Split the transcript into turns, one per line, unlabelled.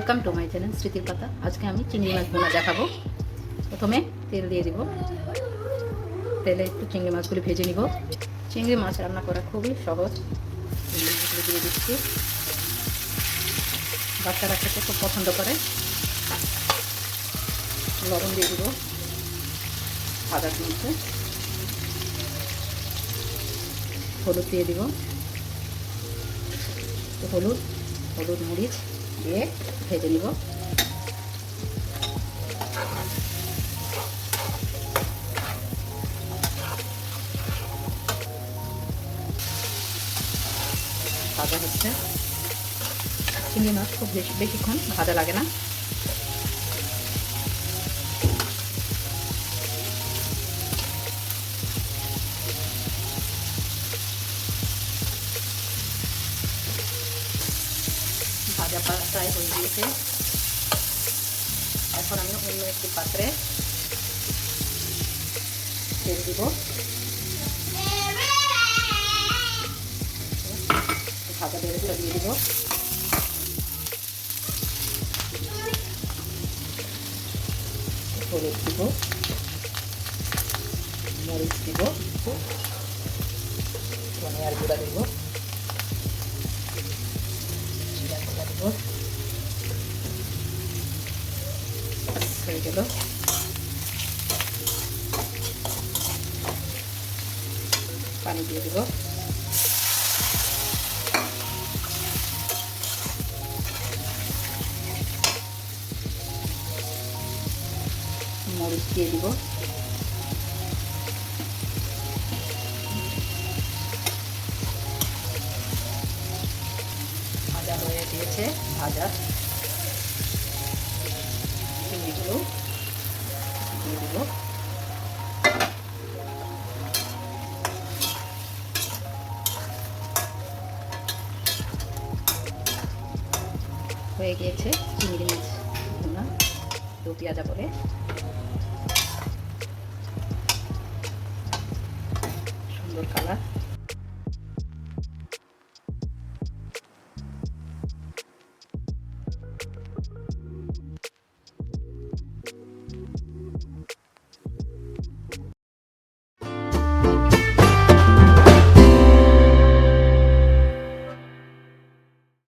দেখছিলেন স্মৃতির পাতা আজকে আমি চিংড়ি মাছ বোনা দেখাবো। প্রথমে তেল দিয়ে দিব। তেলে একটু চিংড়ি মাছগুলি ভেজে নিব। চিংড়ি মাছ রান্না করা খুবই সহজ। চিংড়ি মাছগুলি দিয়ে দিচ্ছি। বাচ্চারা খেতে খুব পছন্দ করে। লবণ দিয়ে দিব। ভাজার মধ্যে হলুদ দিয়ে দিব। হলুদ হলুদ মরিচ। দিয়ে ভেজে নিব। ভাজা হচ্ছে চিংড়ি মাছ খুব বেশি বেশিক্ষণ ভাজা লাগে না। ভাজা প্রায় হয়ে গিয়েছে এখন আমি অন্য একটি পাত্রে তেল দিব ভাজা বেরেস্তা দিয়ে দিব হলুদ দিব মরিচ দিব ধনিয়ার গুঁড়া দিব দিব হয়ে গেল। পানি দিয়ে দিব। মরিচ দিয়ে দিব। দিয়েছে, ভাজা চিংড়িগুলো দিয়ে দিব। হয়ে গিয়েছে চিংড়ি মাছ ভুনা দু পেঁয়াজা করে সুন্দর কালার